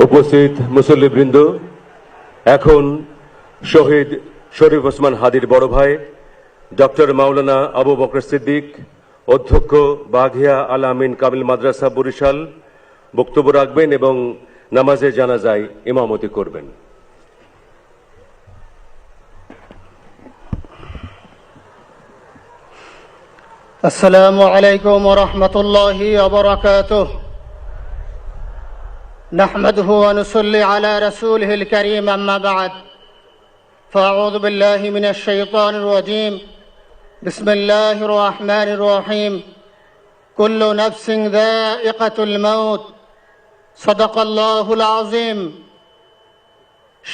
উপস্থিত মুসল্লিবৃন্দ, এখন শহীদ শরীফ ওসমান হাদির বড় ভাই, ডক্টর মাওলানা আবু বকর সিদ্দিক, অধ্যক্ষ বাঘিয়া আল আমিন কামিল মাদ্রাসা বরিশাল, বক্তব্য রাখবেন এবং নামাজে জানাজায় ইমামতি করবেন। আসসালামু আলাইকুম রহমতুল্লাহ نحمده ونصلي على رسوله الكريم أما بعد فأعوذ بالله من الشيطان الرجيم بسم الله الرحمن الرحيم كل نفس ذائقة الموت صدق الله العظيم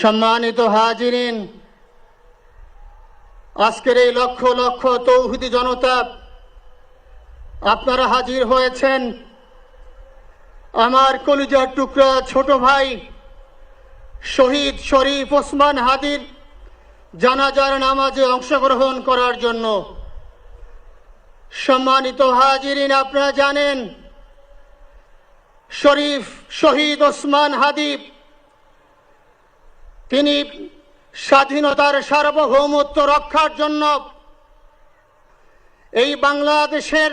সম্মানিত হাজিরিন আজকের এই লক্ষ লক্ষ তৌহিদি জনতা আপনারা হাজির হয়েছেন আমার কলিজার টুকরা ছোট ভাই শহীদ শরীফ ওসমান হাদির জানাজার নামাজে অংশগ্রহণ করার জন্য। সম্মানিত হাজিরিন, আপনারা জানেন, শরীফ শহীদ ওসমান হাদিব তিনি স্বাধীনতার সার্বভৌমত্ব রক্ষার জন্য এই বাংলাদেশের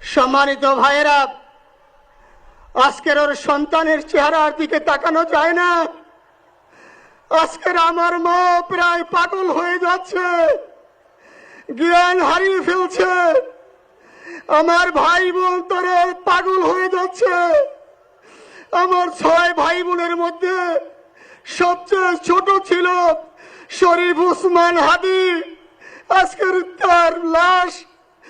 সম্মানিত ভাইয়েরা, আজকের ওর সন্তানের চেহারার দিকে তাকানো যায় না। আজকের আমার মা প্রায় পাগল হয়ে যাচ্ছে, জ্ঞান হারিয়ে ফেলছে। আমার ভাই বোন তারা পাগল হয়ে যাচ্ছে। আমার ছয় ভাই বোনের মধ্যে সবচেয়ে ছোট ছিল শরীফ উসমান হাদি। আজকের তার লাশ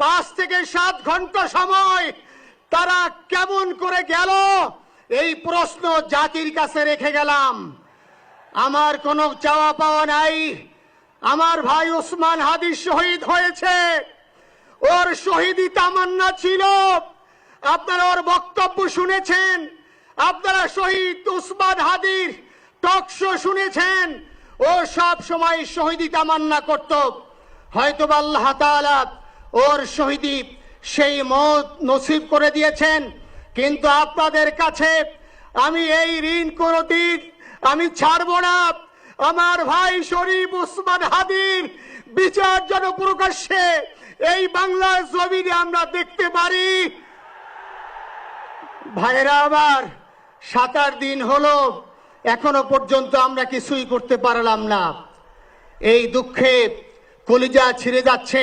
পাঁচ থেকে সাত ঘণ্টা সময় তারা কেমন করে গেল? এই প্রশ্ন জাতির কাছে রেখে গেলাম। আমার কোনো চাওয়া পাওয়া নাই। আমার ভাই ওসমান হাদি শহীদ হয়েছে। ওর শহীদি তামান্না ছিল। আপনারা ওর বক্তব্য শুনেছেন। আপনারা শহীদ উসমান হাদির টক শো শুনেছেন। ও সব সময় শহীদি তামান্না করত। হয়তো বা আল্লাহ তাআলা ওর শহীদি সেই মত নসিব করে দিয়েছেন। কিন্তু আপনাদের কাছে আমি এই ঋণ কোনদিন আমি ছাড়বো না। আমার ভাই শরীফ উসমান হাদির বিচার যেন প্রকাশ্যে এই বাংলার জমিনে আমরা দেখতে পারি। ভাইরা আমার সাত আট দিন হলো, এখনও পর্যন্ত আমরা কিছুই করতে পারলাম না। এই দুঃখে কলিজা ছিঁড়ে যাচ্ছে।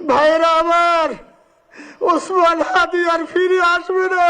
ভাইরা আমার ওসমান হাদি ফিরে আসবে না।